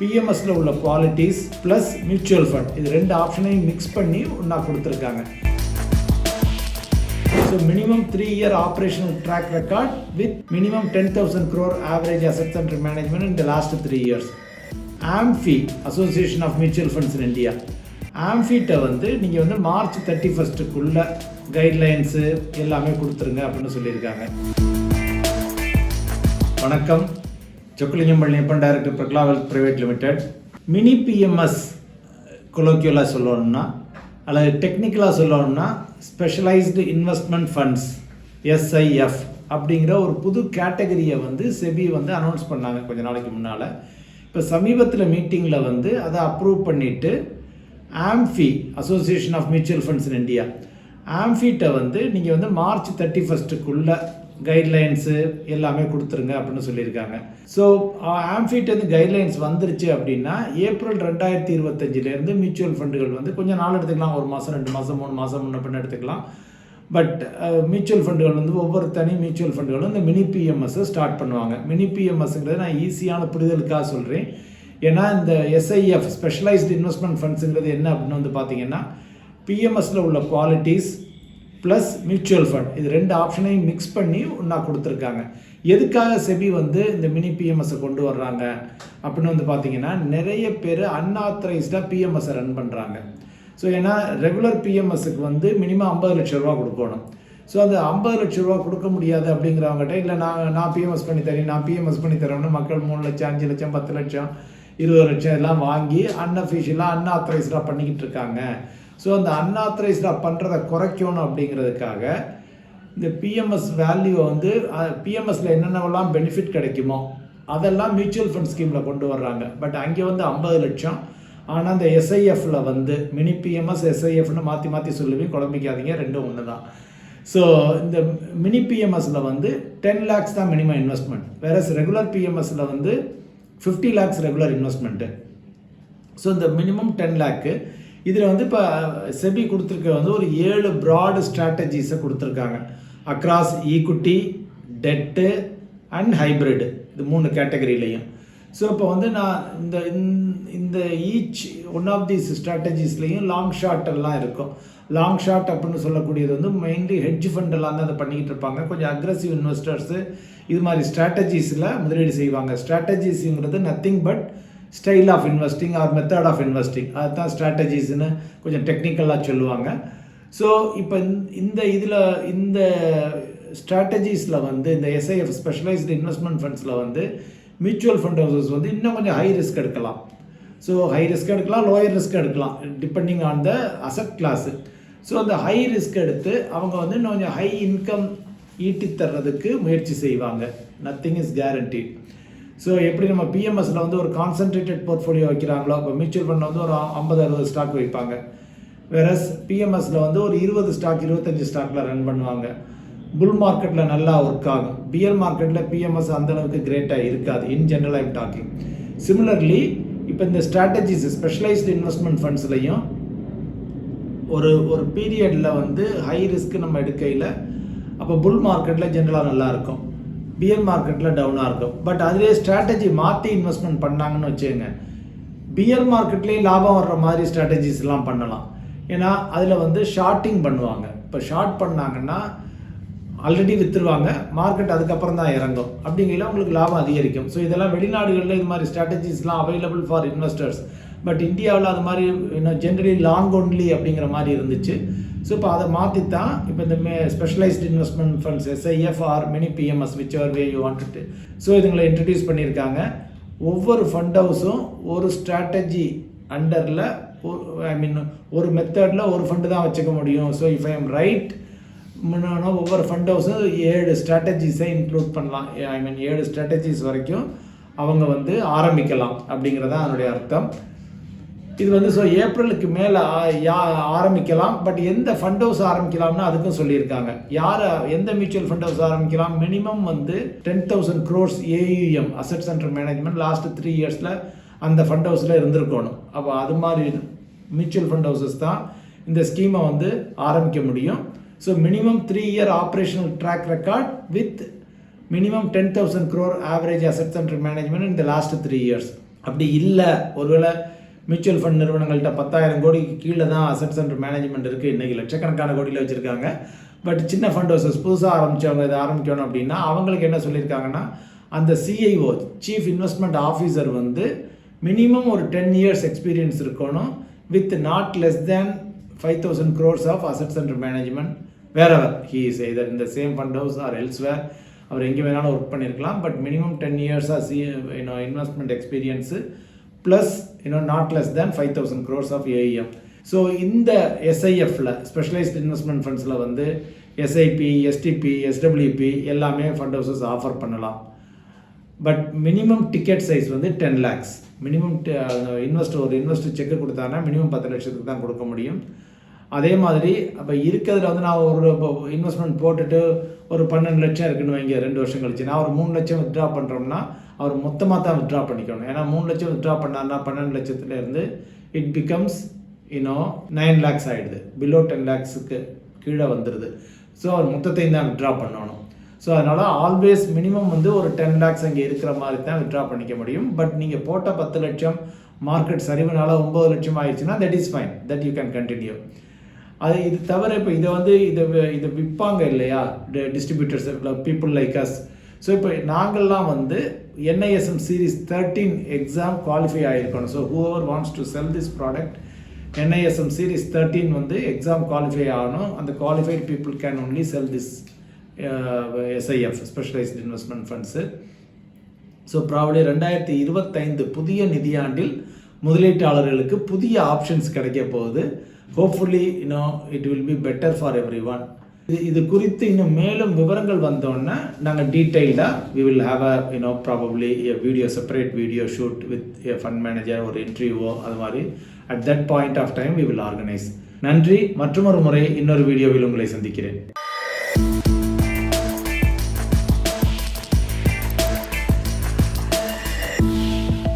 பிஎம்எஸ்ல உள்ள qualities plus mutual fund இது ரெண்டு ஆப்ஷனையும் மிக்ஸ் பண்ணி ஒன்றா கொடுத்துருக்காங்க. So minimum three year operational track record with minimum ten thousand crore average assets under management in the last three years AMFI Association of Mutual Funds in India ஆம்ஃபிட்ட வந்து நீங்கள் வந்து March thirty ஃபஸ்ட்டுக்குள்ள guidelines எல்லாமே கொடுத்துருங்க அப்படின்னு சொல்லியிருக்காங்க. வணக்கம். Chokkalingam Nippon director Prakala wealth private limited mini PMS கொலோக்கியலாக சொல்லணும்னா அல்லது டெக்னிக்கலாக சொல்லணும்னா ஸ்பெஷலைஸ்டு இன்வெஸ்ட்மெண்ட் ஃபண்ட்ஸ் எஸ்ஐஎஃப் அப்படிங்கிற ஒரு புது கேட்டகரியை வந்து செபி வந்து அனௌன்ஸ் பண்ணாங்க கொஞ்ச நாளைக்கு முன்னால் இப்போ சமீபத்தில் மீட்டிங்கில் வந்து அதை அப்ரூவ் பண்ணிவிட்டு AMFI Association of Mutual Funds in India ஆம்ஃபிட்ட வந்து நீங்கள் வந்து மார்ச் தேர்ட்டி ஃபஸ்ட்டுக்குள்ளே கைட்லைன்ஸு எல்லாமே கொடுத்துருங்க அப்படின்னு சொல்லியிருக்காங்க. ஸோ ஆம்ஃபிட்டேருந்து கைட்லைன்ஸ் வந்துருச்சு அப்படின்னா ஏப்ரல் ரெண்டாயிரத்தி இருபத்தஞ்சிலேருந்து மியூச்சுவல் ஃபண்டுகள் வந்து கொஞ்சம் நாள் எடுத்துக்கலாம். ஒரு மாதம் ரெண்டு மாதம் மூணு மாதம் முன்ன பின்ன எடுத்துக்கலாம். பட் மியூச்சுவல் ஃபண்டுகள் வந்து ஒவ்வொரு தனி மியூச்சுவல் ஃபண்டுகளும் இந்த மினி பிஎம்எஸ்ஸை ஸ்டார்ட் பண்ணுவாங்க. மினி பிஎம்எஸ்ங்கிறது நான் ஈஸியான புரிதலுக்காக சொல்கிறேன் ஏன்னா இந்த எஸ்ஐஎஃப் ஸ்பெஷலைஸ்டு இன்வெஸ்ட்மெண்ட் ஃபண்ட்ஸுங்கிறது என்ன அப்படின்னு வந்து பார்த்தீங்கன்னா பிஎம்எஸ்சில் உள்ள குவாலிட்டிஸ் ப்ளஸ் மியூச்சுவல் ஃபண்ட் இது ரெண்டு ஆப்ஷனையும் மிக்ஸ் பண்ணி ஒன்றா கொடுத்துருக்காங்க. எதுக்காக செபி வந்து இந்த மினி பிஎம்எஸ்ஸை கொண்டு வர்றாங்க? அப்படின்னு வந்து பார்த்தீங்கன்னா நிறைய பேர் அன்ஆத்தரைஸ்டாக பிஎம்எஸ்ஸை ரன் பண்ணுறாங்க ஸோ ஏன்னா ரெகுலர் பிஎம்எஸ்ஸுக்கு வந்து மினிமம் ஐம்பது லட்ச ரூபா கொடுக்கணும். ஸோ அந்த ஐம்பது லட்ச ரூபா கொடுக்க முடியாது அப்படிங்கிறவங்ககிட்ட இல்லை நான் நான் பிஎம்எஸ் பண்ணி தரேன் நான் பிஎம்எஸ் பண்ணி தரேன்னு மக்கள் மூணு லட்சம் அஞ்சு லட்சம் பத்து லட்சம் இருபது லட்சம் எல்லாம் வாங்கி அன்அஃபிஷியலாக அன்ஆத்தரைஸ்டாக பண்ணிக்கிட்டு இருக்காங்க. ஸோ அந்த அன்ஆத்தரைஸ்டாக பண்ணுறதை குறைக்கணும் அப்படிங்கிறதுக்காக இந்த பிஎம்எஸ் வேல்யூவை வந்து பிஎம்எஸ்ல என்னென்னலாம் பெனிஃபிட் கிடைக்குமோ அதெல்லாம் மியூச்சுவல் ஃபண்ட் ஸ்கீமில் கொண்டு வர்றாங்க. பட் அங்கே வந்து ஐம்பது லட்சம். ஆனால் அந்த எஸ்ஐஎஃப்ல வந்து மினி பிஎம்எஸ் எஸ்ஐஎஃப்னு மாற்றி மாற்றி சொல்லுவேன் குழம்பிக்காதீங்க ரெண்டும் ஒன்று தான் ஸோ இந்த மினி பிஎம்எஸ்ல வந்து டென் லேக்ஸ் தான் மினிமம் இன்வெஸ்ட்மெண்ட் வேற ரெகுலர் பிஎம்எஸ்ல வந்து fifty lakhs regular investment so இந்த மினிமம் டென் லேக்கு இதில் வந்து இப்போ செபி கொடுத்துருக்க வந்து ஒரு ஏழு ப்ராடு ஸ்ட்ராட்டஜிஸை கொடுத்துருக்காங்க. Across equity debt and hybrid இது மூணு கேட்டகரியிலையும் ஸோ இப்போ வந்து நான் இந்த இந்த- இந்த ஈச் ஒன் ஆஃப் தீஸ் ஸ்ட்ராட்டஜிஸ்லேயும் லாங் ஷாட் எல்லாம் இருக்கும். லாங் ஷாட் அப்படின்னு சொல்லக்கூடியது வந்து மெயின்லி ஹெட்ஜ் ஃபண்ட் எல்லாம் தான் அதை பண்ணிக்கிட்டு இருப்பாங்க. கொஞ்சம் அக்ரஸிவ் இன்வெஸ்டர்ஸு இது மாதிரி ஸ்ட்ராட்டஜிஸில் முதலீடு செய்வாங்க. ஸ்ட்ராட்டஜிஸுங்கிறது nothing but style of investing or method of investing அதுதான் ஸ்ட்ராட்டஜிஸ்னு கொஞ்சம் டெக்னிக்கலாக சொல்லுவாங்க. ஸோ இப்போ இந்த இதில் இந்த ஸ்ட்ராட்டஜிஸில் வந்து இந்த எஸ்ஐஎஃப் ஸ்பெஷலைஸ்டு இன்வெஸ்ட்மெண்ட் ஃபண்ட்ஸில் வந்து மியூச்சுவல் ஃபண்ட் ஹவுசஸ் வந்து இன்னும் கொஞ்சம் ஹை ரிஸ்க் எடுக்கலாம். ஸோ ஹை ரிஸ்க் எடுக்கலாம் லோயர் ரிஸ்க் எடுக்கலாம் depending on the asset class so அந்த ஹை ரிஸ்க் எடுத்து அவங்க வந்து இன்னும் கொஞ்சம் ஹை இன்கம் ஈட்டி தர்றதுக்கு முயற்சி செய்வாங்க. நத்திங் இஸ் கேரண்டி ஸோ எப்படி நம்ம பிஎம்எஸ்சில் வந்து ஒரு கான்சென்ட்ரேட்டட் போர்ட்ஃபோலியோ வைக்கிறாங்களோ இப்போ மியூச்சுவல் ஃபண்ட் வந்து ஒரு ஐம்பது அறுபது ஸ்டாக் வைப்பாங்க. வேறஸ் பிஎம்எஸ்சில் வந்து ஒரு இருபது ஸ்டாக் இருபத்தஞ்சி ஸ்டாக்ல ரன் பண்ணுவாங்க. புல் மார்க்கெட்டில் நல்லா ஒர்க் ஆகும். பிஎல் மார்க்கெட்டில் பிஎம்எஸ் அந்தளவுக்கு கிரேட்டாக இருக்காது in general I'm talking similarly இப்போ இந்த ஸ்ட்ராட்டஜிஸ் ஸ்பெஷலைஸ்டு இன்வெஸ்ட்மெண்ட் ஃபண்ட்ஸ்லையும் ஒரு ஒரு பீரியடில் வந்து ஹை ரிஸ்க் நம்ம எடுக்கையில் அப்போ புல் மார்க்கெட்டில் ஜென்ரலாக நல்லாயிருக்கும் பிஎம் மார்க்கெட்டில் டவுனாக இருக்கும். பட் அதுலேயே ஸ்ட்ராட்டஜி மாற்றி இன்வெஸ்ட்மெண்ட் பண்ணாங்கன்னு வச்சுக்கோங்க. பிஎல் மார்க்கெட்லேயும் லாபம் வர்ற மாதிரி ஸ்ட்ராட்டஜிஸ்லாம் பண்ணலாம். ஏன்னா அதில் வந்து ஷார்ட்டிங் பண்ணுவாங்க. இப்போ ஷார்ட் பண்ணாங்கன்னா ஆல்ரெடி விற்றுருவாங்க மார்க்கெட் அதுக்கப்புறம் தான் இறங்கும். அப்படிங்கையில் உங்களுக்கு லாபம் அதிகரிக்கும். ஸோ இதெல்லாம் வெளிநாடுகளில் இது மாதிரி ஸ்ட்ராட்டஜிஸ்லாம் அவைலபிள் ஃபார் இன்வெஸ்டர்ஸ் பட் இந்தியாவில் அது மாதிரி இன்னும் ஜென்ரலி லாங் ஒன்லி அப்படிங்கிற மாதிரி இருந்துச்சு. ஸோ இப்போ அதை மாற்றி தான் இப்போ இந்த specialised investment funds SIF or mini PMS which are way you want to so இதுங்களை introduce பண்ணியிருக்காங்க. ஒவ்வொரு ஃபண்ட் ஹவுஸும் ஒரு ஸ்ட்ராட்டஜி அண்டரில் ஐ மீன் ஒரு மெத்தடில் ஒரு ஃபண்டு தான் வச்சுக்க முடியும். So if I am right முன்னாடி ஒவ்வொரு ஃபண்ட் ஹவுஸும் ஏழு ஸ்ட்ராட்டஜிஸை இன்க்ளூட் பண்ணலாம். ஐ மீன் ஏழு ஸ்ட்ராட்டஜிஸ் வரைக்கும் அவங்க வந்து ஆரம்பிக்கலாம் அப்படிங்கிறது தான் அதனுடைய அர்த்தம். இது வந்து ஸோ ஏப்ரலுக்கு மேலே ஆரம்பிக்கலாம். பட் எந்த ஃபண்ட் ஹவுஸ் ஆரம்பிக்கலாம்னு அதுக்கும் சொல்லியிருக்காங்க. யார் எந்த மியூச்சுவல் ஃபண்ட் ஹவுஸ் ஆரம்பிக்கலாம்? மினிமம் வந்து ten thousand crores AUM asset under management last three இயர்ஸில் அந்த ஃபண்ட் ஹவுஸில் இருந்திருக்கணும். அப்போ அது மாதிரி மியூச்சுவல் ஃபண்ட் ஹவுசஸ் தான் இந்த ஸ்கீமை வந்து ஆரம்பிக்க முடியும். So minimum three year operational track record with minimum ten thousand crore average asset under management இந்த லாஸ்ட் த்ரீ இயர்ஸ் அப்படி இல்லை. ஒருவேளை மியூச்சுவல் ஃபண்ட் நிறுவனங்கள்கிட்ட பத்தாயிரம் கோடிக்கு கீழே தான் அசட்ஸ் அண்ட் மேனேஜ்மெண்ட் இருக்குது இன்றைக்கி லட்சக்கணக்கான கோடியில் வச்சுருக்காங்க. பட் சின்ன ஃபண்ட் ஹவுசஸ் புதுசாக ஆரம்பித்தவங்க இதை ஆரம்பிக்கணும் அப்படின்னா அவங்களுக்கு என்ன சொல்லியிருக்காங்கன்னா அந்த சிஐஓ சீஃப் இன்வெஸ்ட்மெண்ட் ஆஃபீஸர் வந்து மினிமம் ஒரு டென் இயர்ஸ் எக்ஸ்பீரியன்ஸ் இருக்கணும். With not less than five thousand crores of assets and management wherever he is either இந்த same fund house or elsewhere அவர் எங்கே வேணாலும் ஒர்க் பண்ணியிருக்கலாம் பட் மினிமம் டென் இயர்ஸாக C investment experience plus you know not less than five thousand crores of AEM so இந்த எஸ்ஐஎஃப்ல specialised investment ஃபண்ட்ஸில் வந்து SIP STP SWP எல்லாமே ஃபண்ட் ஹவுசஸ் ஆஃபர் பண்ணலாம். பட் மினிமம் டிக்கெட் சைஸ் வந்து ten lakhs minimum invest ஒரு invest cheque கொடுத்தாங்கன்னா minimum பத்து லட்சத்துக்கு தான் கொடுக்க முடியும். அதே மாதிரி அப்போ இருக்கிறதுல வந்து நான் ஒரு இன்வெஸ்ட்மெண்ட் போட்டுட்டு ஒரு பன்னெண்டு லட்சம் இருக்குன்னு வைங்க ரெண்டு வருஷம் கழிச்சு. நான் ஒரு மூணு லட்சம் வித்ட்ரா பண்ணுறோம்னா அவர் மொத்தமாக தான் வித்ட்ரா பண்ணிக்கணும். ஏன்னா மூணு லட்சம் வித்ட்ரா பண்ணார்னா பன்னெண்டு லட்சத்துலேருந்து it becomes you know nine lakhs ஆகிடுது பிலோ டென் லேக்ஸுக்கு கீழே வந்துடுது ஸோ அவர் மொத்தத்தையும் தான் வித்ட்ரா பண்ணணும். ஸோ அதனால் ஆல்வேஸ் மினிமம் வந்து ஒரு டென் லேக்ஸ் அங்கே இருக்கிற மாதிரி தான் வித்ட்ரா பண்ணிக்க முடியும். பட் நீங்கள் போட்ட பத்து லட்சம் மார்க்கெட் சரிவுனால ஒம்பது லட்சம் ஆயிடுச்சுன்னா that is fine that you can continue அது இது தவிர இப்போ இதை வந்து இதை இதை விற்பாங்க இல்லையா? Distributors people like us so இப்போ நாங்கள்லாம் வந்து NISM series thirteen exam qualify ஆகிருக்கணும் so whoever wants to sell this product NISM series thirteen வந்து எக்ஸாம் குவாலிஃபை ஆகணும். அந்த qualified people can only sell this SIF specialised investment funds so probably ரெண்டாயிரத்தி இருபத்தைந்து புதிய நிதியாண்டில் முதலீட்டாளர்களுக்கு புதிய ஆப்ஷன்ஸ் கிடைக்க போகுது. Hopefully you know it will be better for everyone இது இது குறித்து இன்னும் மேலும் விவரங்கள் வந்தோன்னே நாங்கள் டீட்டெயில்டாக we will have a you know probably video separate video shoot with a fund manager ஒரு இன்டர்வியூவோ அது மாதிரி. At that point of time we will organise நன்றி. மற்றொரு முறை இன்னொரு வீடியோவில் உங்களை சந்திக்கிறேன்.